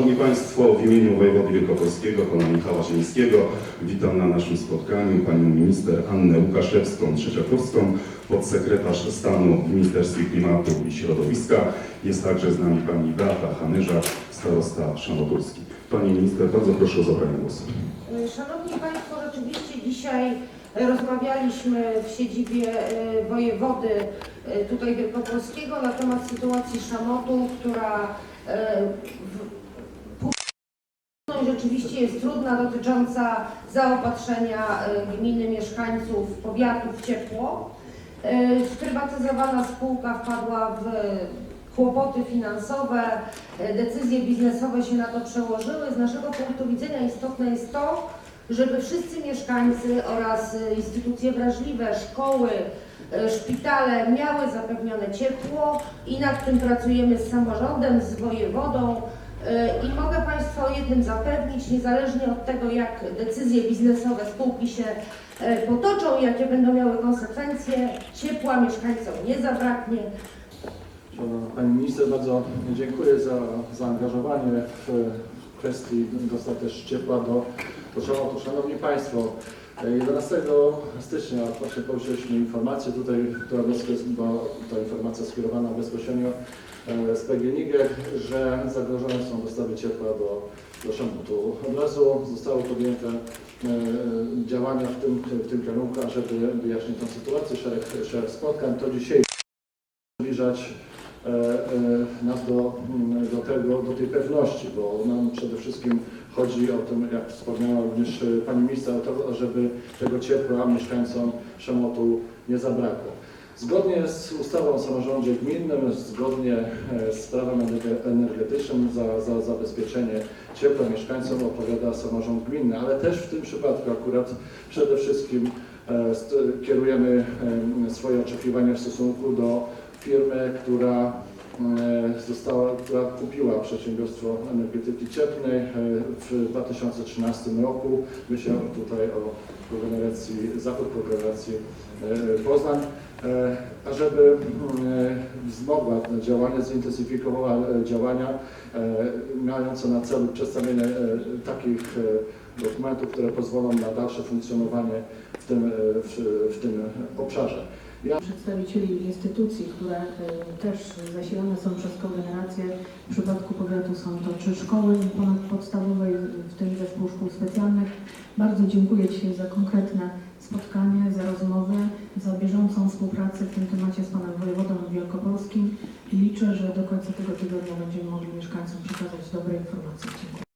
Szanowni Państwo, w imieniu wojewody wielkopolskiego, pana Michała Zielińskiego, witam na naszym spotkaniu panią minister Annę Łukaszewską-Trzeciakowską, podsekretarz stanu w Ministerstwie Klimatu i Środowiska. Jest także z nami pani Beata Hanyża, starosta szanowski. Pani minister, bardzo proszę o zabranie głosu. Szanowni Państwo, rzeczywiście dzisiaj rozmawialiśmy w siedzibie e, wojewody e, tutaj wielkopolskiego na temat sytuacji Szamotu, która e, rzeczywiście jest trudna, dotycząca zaopatrzenia e, gminy, mieszkańców, powiatu w ciepło. Sprywatyzowana spółka wpadła w kłopoty finansowe, e, decyzje biznesowe się na to przełożyły. Z naszego punktu widzenia istotne jest to, żeby wszyscy mieszkańcy oraz instytucje wrażliwe, szkoły, szpitale miały zapewnione ciepło i nad tym pracujemy z samorządem, z wojewodą. E, I mogę Państwa o jednym zapewnić, niezależnie od tego, jak decyzje biznesowe spółki się e, potoczą, jakie będą miały konsekwencje, ciepła mieszkańcom nie zabraknie. Pani Minister, bardzo dziękuję za zaangażowanie w kwestii dostarczy ciepła do potrzebowych. Szanowni Państwo, E, 11 stycznia właśnie otrzymaliśmy informację tutaj, która była ta informacja skierowana bezpośrednio e, z PGNiG, że zagrożone są dostawy ciepła do, do Szembutu. Od razu zostały podjęte e, działania w tym, w tym kierunku, ażeby wyjaśnić tę sytuację, szereg, szereg spotkań. To dzisiaj zbliżać nas do, do, tego, do tej pewności, bo nam przede wszystkim chodzi o tym, jak wspomniała również e, Pani Minister, o to, żeby tego ciepła mieszkańcom Szemotu nie zabrakło. Zgodnie z ustawą o samorządzie gminnym, zgodnie e, z prawem energe- energetycznym za, za zabezpieczenie ciepła mieszkańcom odpowiada samorząd gminny, ale też w tym przypadku akurat przede wszystkim e, kierujemy swoje oczekiwania w stosunku do firmy, która została, która kupiła przedsiębiorstwo energetyki cieplnej e, w 2013 roku. Myślę tutaj o kogeneracji, zakład kogeneracji e, Poznań, e, ażeby e, wzmogła działania, zintensyfikowała e, działania e, mające na celu przedstawienie e, takich e, dokumentów, które pozwolą na dalsze funkcjonowanie w tym, e, w, w tym obszarze. Przedstawicieli instytucji, które y, też zasilane są przez kogenerację. W przypadku powiatu są to trzy szkoły ponadpodstawowe, w tym zespół szkół specjalnych. Bardzo dziękuję Ci za konkretne spotkanie, za rozmowę, za bieżącą współpracę w tym temacie z Panem Wojewodą Wielkopolskim i liczę, że do końca tego tygodnia będziemy mogli mieszkańcom przekazać dobre informacje.